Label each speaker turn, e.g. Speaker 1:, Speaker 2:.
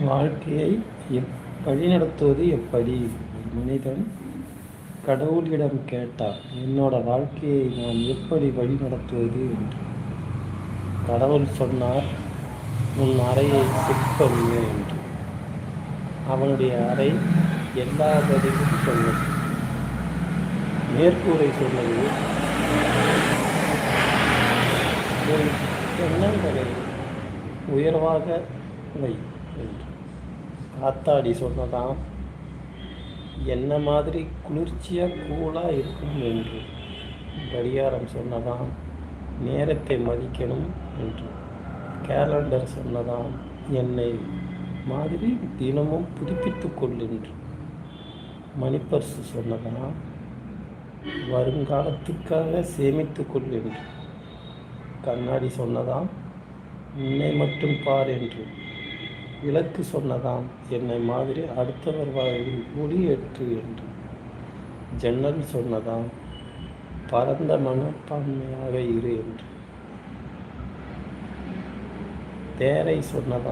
Speaker 1: வாழ்க்கையை எப் வழிநடத்துவது எப்படி? மனிதன் கடவுளிடம் கேட்டார் என்னோட வாழ்க்கையை நான் எப்படி வழிநடத்துவது? என்று. கடவுள் சொன்னார் உன் அறையை செட் பண்ணுங்க என்று. அவனுடைய அறை எல்லா பதிலும் சொன்னது மேற்கூரை சொன்னது எண்ணங்களை உயர்வாக வை. என்று. காத்தாடி சொன்னதாம் என்ன மாதிரி குளிர்ச்சியாக கூலாக இருக்கும் என்று? கடிகாரம் சொன்னதாம் நேரத்தை மதிக்கணும் என்று. கேலண்டர் சொன்னதாம் என்னை மாதிரி தினமும் புதுப்பித்துக் கொள் என்று. சொன்னதான் சொன்னதாம் வருங்காலத்துக்காக சேமித்துக் கொள் என்று. கண்ணாடி சொன்னதாம் உன்னை மட்டும் பார் என்று. இலக்கு சொன்னதாம். என்னை மாதிரி அடுத்தவர் வாழ்வில் ஒளியேற்று என்று ஜன்னல் சொன்னதாம். பரந்த மனப்பான்மையாக இரு என்று. தேரை சொன்னதாம்.